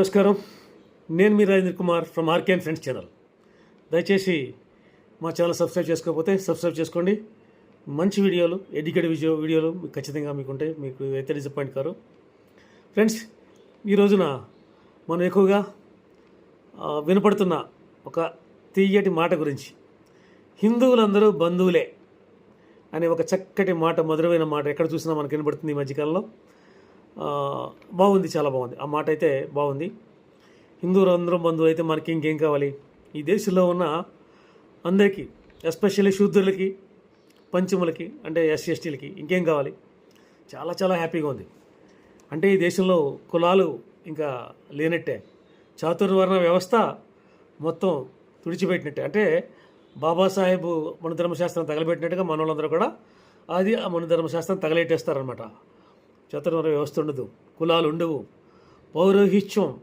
నమస్కారం. నేను మీ Rajendra Kumar from RK and friends channel. దయచేసి మా ఛానల్ సబ్స్క్రైబ్ చేసుకోకపోతే సబ్స్క్రైబ్ చేసుకోండి. మంచి వీడియోలు ఎడ్యుకేటెడ్ వీడియో వీడియోలు మీకు ఖచ్చితంగా మీకు ఉంటాయి. మీకు అయితే డిసప్పాయింట్ కారు. ఫ్రెండ్స్ ఈ రోజున మనం ఎక్కువగా వినపడుతున్న ఒక తీయటి మాట గురించి. హిందువులందరూ బంధువులే అనే ఒక చక్కటి మాట మధురమైన మాట ఎక్కడ చూసినా మనకు వినపడుతుంది ఈ మధ్యకాలంలో. బాగుంది చాలా బాగుంది. ఆ మాట అయితే బాగుంది. హిందువులు బంధువులు అయితే మనకి ఇంకేం కావాలి? ఈ దేశంలో ఉన్న అందరికీ ఎస్పెషల్లీ శూద్రులకి పంచములకి అంటే ఎస్సీ ఎస్టీలకి ఇంకేం కావాలి? చాలా చాలా హ్యాపీగా ఉంది. అంటే ఈ దేశంలో కులాలు ఇంకా లేనట్టే. చాతుర్వర్ణ వ్యవస్థ మొత్తం తుడిచిపెట్టినట్టే. అంటే బాబాసాహెబ్ మన ధర్మశాస్త్రం తగలబెట్టినట్టుగా మన వాళ్ళందరూ కూడా అది ఆ మన ధర్మశాస్త్రం తగలెట్టేస్తారనమాట చతుర్వర్ణ వ్యవస్థ ఉండదు. కులాలు ఉండవు. పౌరోహిత్యం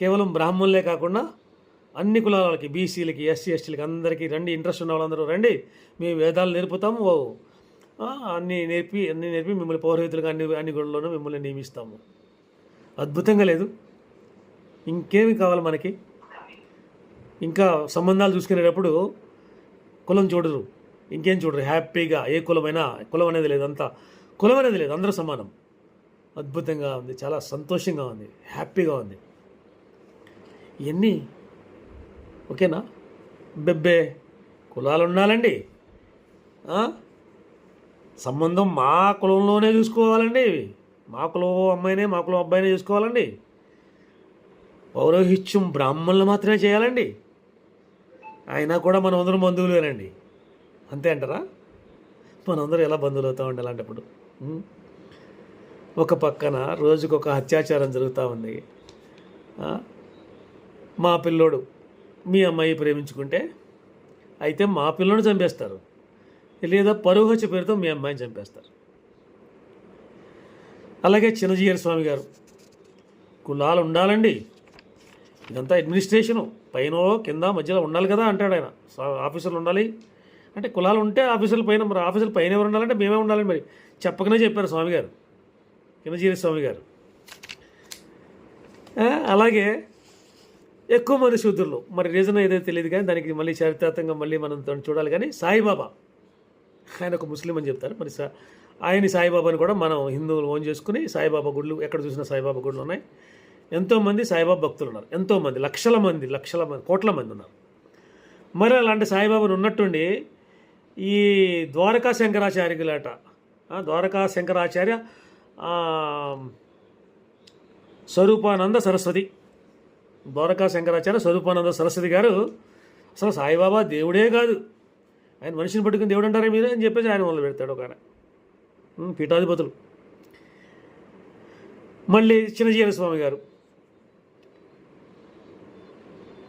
కేవలం బ్రాహ్మణులే కాకుండా అన్ని కులాలకి బీసీలకి ఎస్సీ ఎస్టీలకి అందరికీ రండి ఇంట్రెస్ట్ ఉన్న వాళ్ళందరూ రండి మేము వేదాలు నేర్పుతాము. ఓ అన్నీ నేర్పి అన్నీ నేర్పి మిమ్మల్ని పౌరోహితులుగా అన్ని అన్ని గుళ్ళలోనూ మిమ్మల్ని నియమిస్తాము. అద్భుతంగా లేదు. ఇంకేమి కావాలి మనకి? ఇంకా సంబంధాలు చూసుకునేటప్పుడు కులం చూడరు. ఇంకేం చూడరు? హ్యాపీగా ఏ కులమైనా కులం అనేది లేదు అంతా. కులం అనేది లేదు. అందరూ సమానం. అద్భుతంగా ఉంది. చాలా సంతోషంగా ఉంది. హ్యాపీగా ఉంది. ఇవన్నీ ఓకేనా? బెబ్బే కులాలు ఉండాలండి సంబంధం మా కులంలోనే చూసుకోవాలండి. మా కులం అమ్మాయినే మా కులం అబ్బాయినే చూసుకోవాలండి. పౌరోహిత్యం బ్రాహ్మణులు మాత్రమే చేయాలండి. అయినా కూడా మనం అందరం బంధువులేనండి అంతే అంటారా? మనందరం ఎలా బంధువులు అవుతామండి అలాంటప్పుడు? ఒక పక్కన రోజుకొక అత్యాచారం జరుగుతూ ఉంది. మా పిల్లోడు మీ అమ్మాయి ప్రేమించుకుంటే అయితే మా పిల్లోని చంపేస్తారు. లేదా పరువు పేరుతో మీ అమ్మాయిని చంపేస్తారు. అలాగే చిన్నజీయర్ స్వామి గారు కులాలు ఉండాలండి. ఇదంతా అడ్మినిస్ట్రేషను పైన కింద మధ్యలో ఉండాలి కదా అంటాడు ఆయన. సా- ఆఫీసర్లు ఉండాలి. అంటే కులాలు ఉంటే ఆఫీసర్ల పైన మరి ఆఫీసర్ల పైన ఎవరు ఉండాలంటే మేమే ఉండాలి మరి చెప్పకనే చెప్పారు స్వామి గారు. కిమజీవి స్వామి గారు. అలాగే ఎక్కువ మంది శూద్రులు. మరి రీజన్ ఏదో తెలియదు కానీ దానికి మళ్ళీ చారిత్రాత్మకంగా మళ్ళీ మనం చూడాలి కానీ సాయిబాబా. ఆయన ఒక ముస్లిం అని చెప్తారు. మరి సా ఆయన సాయిబాబాని కూడా మనం హిందువులు ఓన్ చేసుకుని సాయిబాబా గుళ్ళు ఎక్కడ చూసినా సాయిబాబా గుళ్ళు ఉన్నాయి. ఎంతోమంది సాయిబాబా భక్తులు ఉన్నారు. ఎంతోమంది లక్షల మంది లక్షల మంది కోట్ల మంది ఉన్నారు. మరి అలాంటి సాయిబాబాను ఉన్నట్టుండి ఈ ద్వారకా శంకరాచార్యులట ద్వారకా శంకరాచార్య స్వరూపానంద సరస్వతి. ద్వారకా శంకరాచార్య స్వరూపానంద సరస్వతి గారు అసలు సాయిబాబా దేవుడే కాదు. ఆయన మనిషిని పట్టుకుని దేవుడు అంటారా మీరు అని చెప్పేసి ఆయన మొదలు పెడతాడు ఒక ఆయన. పీఠాధిపతులు. మళ్ళీ చిన్నజీవన స్వామి గారు.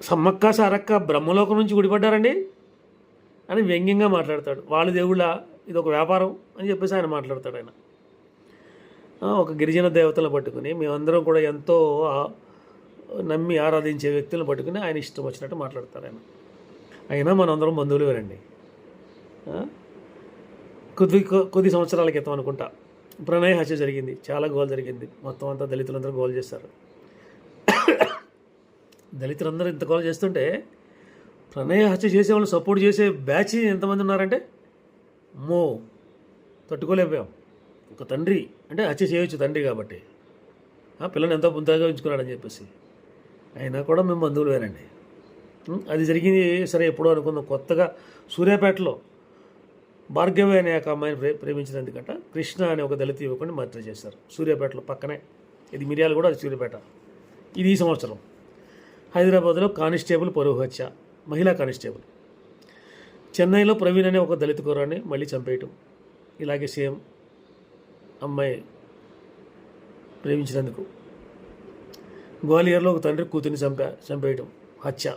సమ్మక్క సారక్క బ్రహ్మలోకం నుంచి గుడిపడ్డారండి అని వ్యంగ్యంగా మాట్లాడతాడు. వాళ్ళ దేవుళ్ళ ఇది ఒక వ్యాపారం అని చెప్పేసి ఆయన మాట్లాడతాడు ఆయన. ఒక గిరిజన దేవతలు పట్టుకుని మేమందరం కూడా ఎంతో నమ్మి ఆరాధించే వ్యక్తులను పట్టుకుని ఆయన ఇష్టం వచ్చినట్టు మాట్లాడతారు ఆయన. అయినా మనందరం బంధువులు వేరండి కొద్ది కొ- కొద్ది సంవత్సరాల క్రితం అనుకుంటా. ప్రణయ హత్య జరిగింది. చాలా గోల్ జరిగింది. మొత్తం అంతా దళితులందరూ గోల్ చేస్తారు దళితులందరూ ఇంత గోల్ చేస్తుంటే ప్రణయ హత్య చేసే వాళ్ళు సపోర్ట్ చేసే బ్యాచ్ ఎంతమంది ఉన్నారంటే? మో. తట్టుకోలేకపోయాం. ఒక తండ్రి అంటే హత్య చేయవచ్చు తండ్రి కాబట్టి. ఆ పిల్లని ఎంతో పుంతగా ఉంచుకున్నాడని చెప్పేసి. అయినా కూడా మేము బంధువులేనండి వేనండి అది జరిగింది సరే ఎప్పుడో అనుకుందాం. కొత్తగా సూర్యాపేటలో భార్గవి అనే ఒక అమ్మాయిని ప్రే ప్రేమించినందుకంట కృష్ణ అనే ఒక దళిత యువకుని మర్డర్ చేశారు. సూర్యాపేటలో పక్కనే. ఇది మిర్యాలు కూడా అది సూర్యాపేట. ఇది ఈ సంవత్సరం. హైదరాబాద్లో కానిస్టేబుల్ పరువు హత్య. మహిళా కానిస్టేబుల్. చెన్నైలో ప్రవీణ్ అనే ఒక దళిత కుర్రాన్ని మళ్ళీ చంపేయటం. ఇలాగే సేమ్ అమ్మాయి ప్రేమించినందుకు. గ్వాలియర్లో ఒక తండ్రి కూతుర్ని చంపా చంపేయటం. హత్య.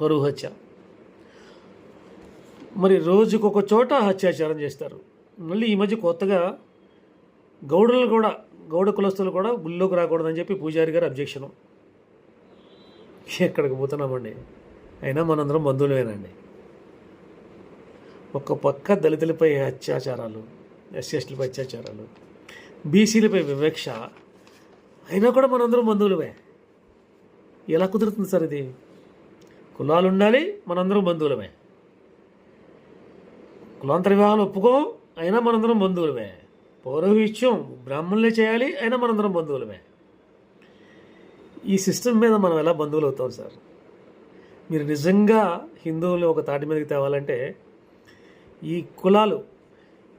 పరువు హత్య. మరి రోజుకొక చోట హత్యాచారం చేస్తారు. మళ్ళీ ఈ మధ్య కొత్తగా గౌడలు కూడా గౌడ కులస్తులు కూడా గుళ్ళోకి రాకూడదని చెప్పి పూజారి గారు అబ్జెక్షను. ఎక్కడికి పోతున్నామండి? అయినా మనందరం బంధువులేనండి ఒక పక్క దళితులపై అత్యాచారాలు ఎస్సీఎస్టీలపై అత్యాచారాలు. బీసీలపై వివక్ష. అయినా కూడా మనందరం బంధువులమే. ఎలా కుదురుతుంది సార్ ఇది? కులాలు ఉండాలి మనందరం బంధువులమే. కులాంతర వివాహాలు ఒప్పుకోం అయినా మనందరం బంధువులమే. పౌరోహిత్యం బ్రాహ్మణులే చేయాలి అయినా మనందరం బంధువులమే. ఈ సిస్టమ్ మీద మనం ఎలా బంధువులు అవుతాం సార్? మీరు నిజంగా హిందువులు ఒక తాటి మీదకి తేవాలంటే ఈ కులాలు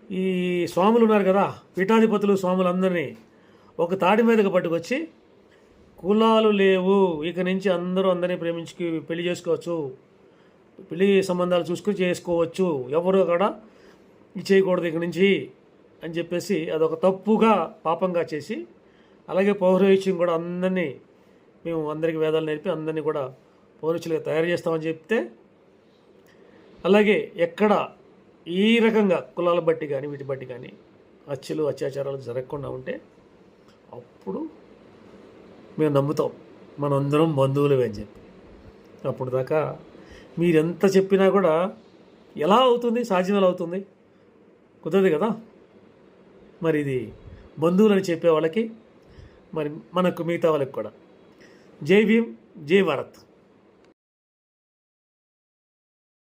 ఈ స్వాములు ఉన్నారు కదా పీఠాధిపతులు స్వాములందరినీ ఒక తాటి మీదకి పట్టుకొచ్చి కులాలు లేవు ఇక నుంచి అందరూ అందరినీ ప్రేమించుకు పెళ్ళి చేసుకోవచ్చు పెళ్ళి సంబంధాలు చూసుకుని చేసుకోవచ్చు ఎవరు కూడా చేయకూడదు ఇక నుంచి అని చెప్పేసి అదొక తప్పుగా పాపంగా చేసి అలాగే పౌరోహిత్యం కూడా అందరినీ మేము అందరికీ వేదాలు నేర్పి అందరినీ కూడా పౌరుషులుగా తయారు చేస్తామని చెప్తే అలాగే ఎక్కడ ఈ రకంగా కులాల బట్టి కానీ వీటి బట్టి కానీ హత్యలు అత్యాచారాలు జరగకుండా ఉంటే అప్పుడు మేము నమ్ముతాం. మనందరం బంధువులమే అని చెప్పి. అప్పుడు దాకా మీరెంత చెప్పినా కూడా ఎలా అవుతుంది? సాధ్యం ఎలా అవుతుంది? కుదరదు కదా? మరి ఇది బంధువులని చెప్పే వాళ్ళకి మరి మనకు మిగతా వాళ్ళకి కూడా. జై భీమ్ జై భారత్.